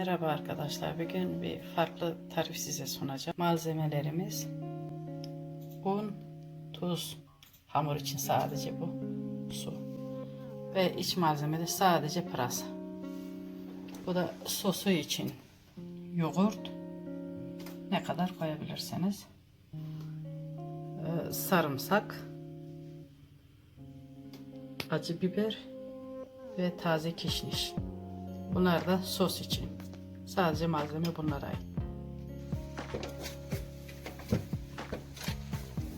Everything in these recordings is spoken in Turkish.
Merhaba arkadaşlar. Bugün bir farklı tarif size sunacağım. Malzemelerimiz un, tuz, hamur için sadece bu, su ve iç malzeme de sadece pırasa. Bu da sosu için yoğurt ne kadar koyabilirsiniz. Ee, sarımsak, acı biber ve taze kişniş. Bunlar da sos için. Sadece malzeme bunlara ait.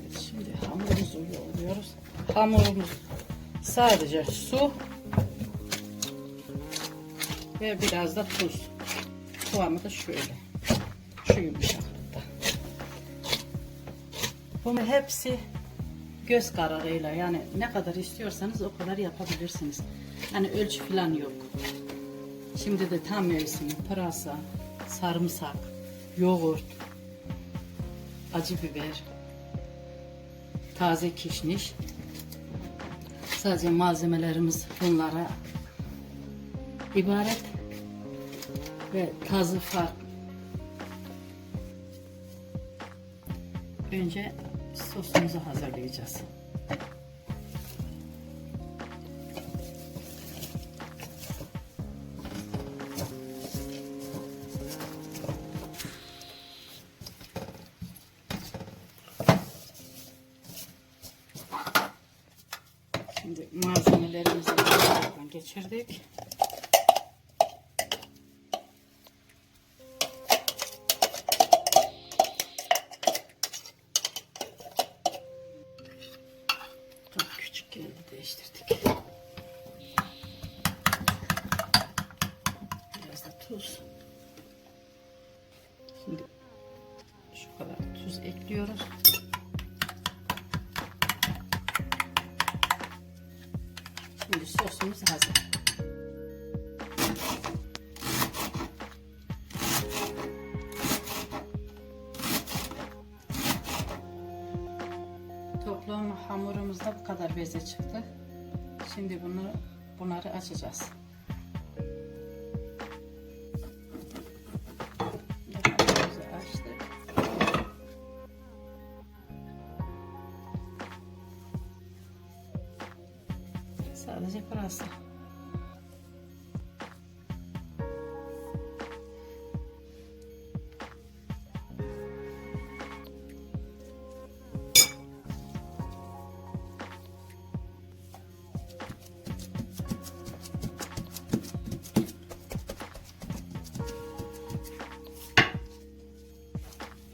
Evet, şimdi hamurumuzu yoğuruyoruz. Hamurumuz sadece su ve biraz da tuz. Kıvamı da şöyle. Şu yumuşaklıkta. Bunun hepsi göz kararıyla yani ne kadar istiyorsanız o kadar yapabilirsiniz. Hani ölçü falan yok. Şimdi de tam mevsimi pırasa, sarımsak, yoğurt, acı biber, taze kişniş. Sadece malzemelerimiz bunlara ibaret ve taze fark. Önce sosumuzu hazırlayacağız. Şimdi malzemelerimizi buradan geçirdik. Çok değiştirdik. Biraz tuz. Şimdi şu kadar tuz ekliyoruz. Şimdi sosumuz hazır. Toplam hamurumuzda bu kadar beze çıktı. Şimdi bunu bunları açacağız. Sadece pırasa.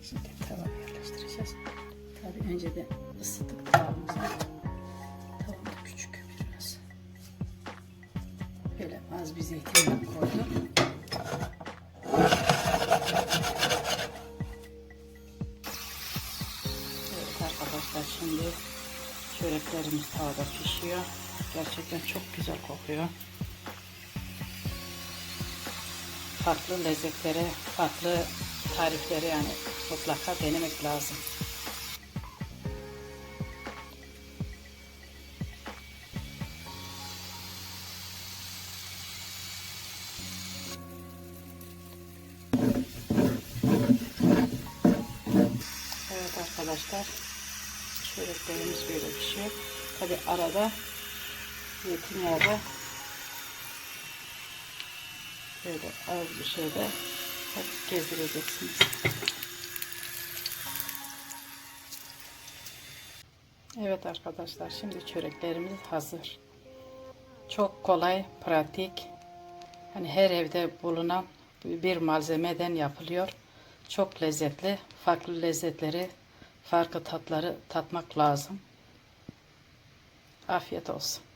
Şimdi tavaya yerleştireceğiz. Tabii önce de ısıttık tavamızı. Böyle az bir zeytinyağı koydum. Evet arkadaşlar şimdi çöreklerimiz tavada pişiyor. Gerçekten çok güzel kokuyor. Farklı lezzetlere, farklı tarifleri yani mutlaka denemek lazım. Evet arkadaşlar çöreklerimiz böyle pişiyor. Tabi arada zeytinyağı da böyle az bir şeyde hafif gezdireceksiniz. Evet arkadaşlar şimdi çöreklerimiz hazır. Çok kolay, pratik. Hani her evde bulunan bir malzemeden yapılıyor. Çok lezzetli. Farklı lezzetleri, farklı tatları tatmak lazım. Afiyet olsun.